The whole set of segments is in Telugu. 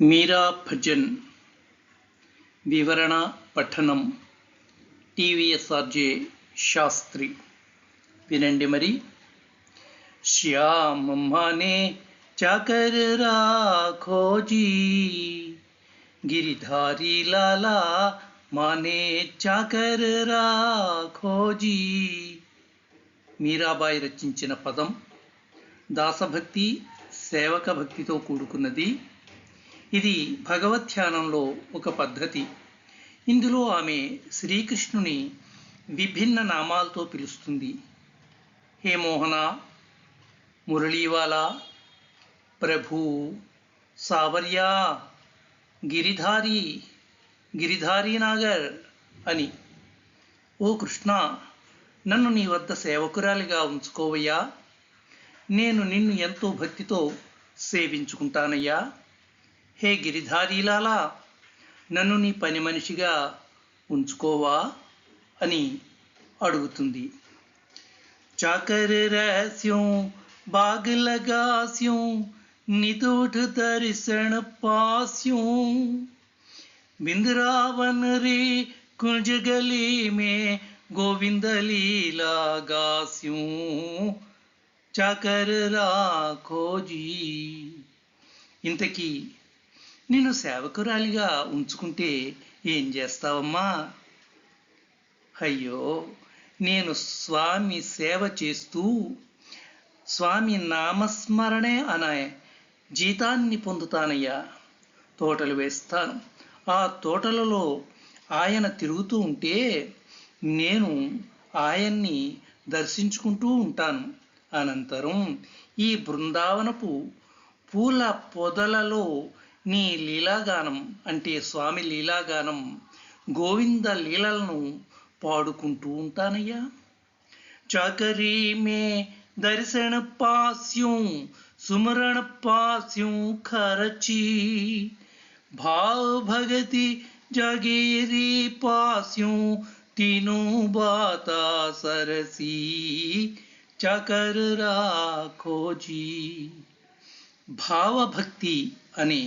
మీరా భజన్ వివరణ పఠనం టీవీఎస్ఆర్జే శాస్త్రి. వినండి మరి. శ్యామ మానే రాఖోజీ గిరిధారి లాలా మానే చాకర రాఖోజీ మీరాబాయి రచించిన పదం దాసభక్తి సేవక భక్తితో కూడుకున్నది ఇది భగవధ్యానంలో ఒక పద్ధతి. ఇందులో ఆమె శ్రీకృష్ణుని విభిన్న నామాలతో పిలుస్తుంది. హే మోహన మురళీవాలా ప్రభు సావర్యా గిరిధారి గిరిధారి నాగర్ అని. ఓ కృష్ణ నన్ను నీ వద్ద సేవకురాలిగా ఉంచుకోవయ్యా. నేను నిన్ను ఎంతో భక్తితో సేవించుకుంటానయ్యా. హే గిరిధారీలాలా నన్ను నీ పని మనిషిగా ఉంచుకోవా అని అడుగుతుంది. చాకర రహస్యం బాగలగాస్యం నితోట దర్శన పాస్యం. బిందరావన్ రే కుంజగలీ మే గోవింద గాస్యం చాకర రాఖోజీ. ఇంతకీ నిన్ను సేవకురాలిగా ఉంచుకుంటే ఏం చేస్తావమ్మా? అయ్యో నేను స్వామి సేవ చేస్తూ స్వామి నామస్మరణే అనే జీతాన్ని పొందుతానయ్యా. తోటలు వేస్తాను. ఆ తోటలలో ఆయన తిరుగుతూ ఉంటే నేను ఆయన్ని దర్శించుకుంటూ ఉంటాను. అనంతరం ఈ బృందావనపు పూల పొదలలో నీ లీలాగానం అంటే స్వామి లీలాగానం గోవింద లీలలను పాడుకుంటూ ఉంటానయ్యా చాకరీ మే दर्शन पास्यूं सुमरण पास्यूं खरची भाव भगति जगीरी पास्यूं तीनों बाता सरसी చకర్ రాఖోజీ భావభక్తి అనే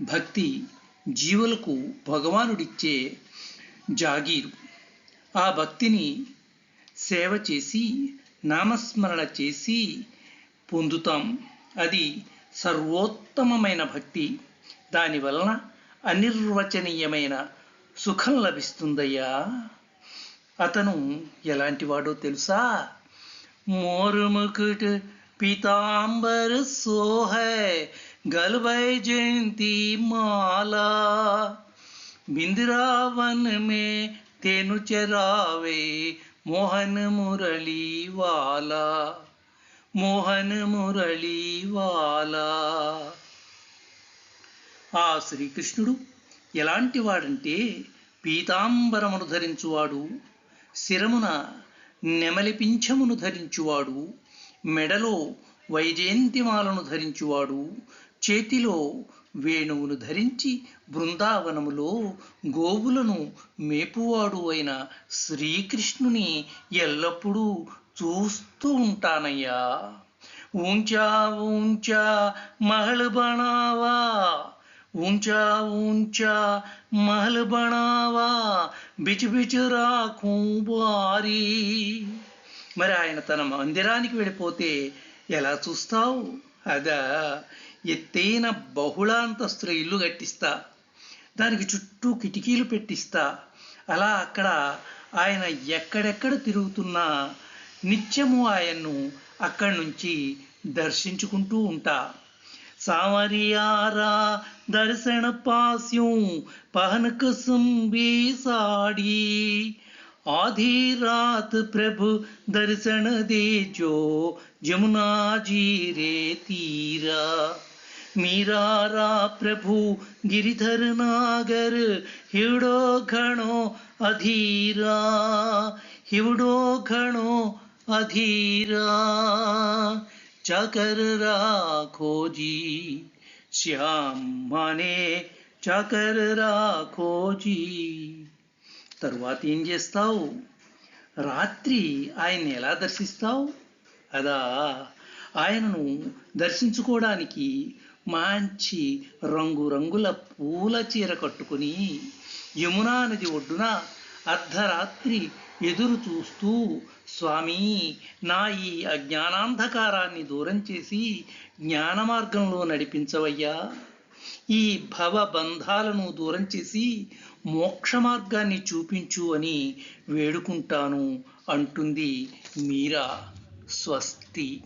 భక్తి జీవులకు భగవానుడిచ్చే జాగీరు. ఆ భక్తిని సేవ చేసి నామస్మరణ చేసి పొందుతాం. అది సర్వోత్తమమైన భక్తి. దాని వలన అనిర్వచనీయమైన సుఖం లభిస్తుందయ్యా. అతను ఎలాంటివాడో తెలుసా? మోరుముకుట్ పీతాంబర సోహ గల్వై జయంతి మాలా బిందిరావన్ మే తేను చరావే మోహన్ మురళీ వాలా మోహన్ మురళీ వాలా. ఆ శ్రీకృష్ణుడు ఎలాంటి వాడంటే పీతాంబరమును ధరించువాడు శిరమున నెమలి పింఛమును ధరించువాడు మెడలో వైజయంతిమాలను ధరించువాడు చేతిలో వేణువును ధరించి బృందావనములో గోవులను మేపువాడు అయిన శ్రీకృష్ణుని ఎల్లప్పుడూ చూస్తూ ఉంటానయ్యా. ఊంచా ఊంచా మహల్ బణావా. ఊంచా ఊంచా మహల్ బణావా. బిచు బిచు మరి ఆయన తన మందిరానికి వెళ్ళిపోతే ఎలా చూస్తావు? అదా ఎత్తైన బహుళాంతస్తుల ఇల్లు కట్టిస్తా. దానికి చుట్టూ కిటికీలు పెట్టిస్తా. అలా అక్కడ ఆయన ఎక్కడెక్కడ తిరుగుతున్నా నిత్యము ఆయన్ను అక్కడి నుంచి దర్శించుకుంటూ ఉంటా. సావరియారా దర్శన పాస్యం பகனுக்கு சும்பி ఆధీరాత్ ప్రభు దర్శన பிரபு தரிசன జమునాజీరే తీరా. रे तीरा मीरा रा प्रभु गिरिधर नागर हिवड़ो घणो अधीरा हिवड़ो घणो अधीरा చకర్ రాఖోజీ శ్యామ్ మానే చకర్ రాఖోజీ తరువాత ఏం చేస్తావు రాత్రి ఆయన్ని ఎలా దర్శిస్తావు అదా ఆయనను దర్శించుకోవడానికి మంచి రంగురంగుల పూల చీర కట్టుకుని యమునా నది ఒడ్డున అర్ధరాత్రి ఎదురు చూస్తూ స్వామి నా ఈ అజ్ఞానాంధకారాన్ని దూరం చేసి జ్ఞాన మార్గంలో నడిపించవయ్యా. ఈ భవ బంధాలను దూరం చేసి మోక్ష మార్గాన్ని చూపించు అని వేడుకుంటాను అంటుంది మీరా స్వస్తి.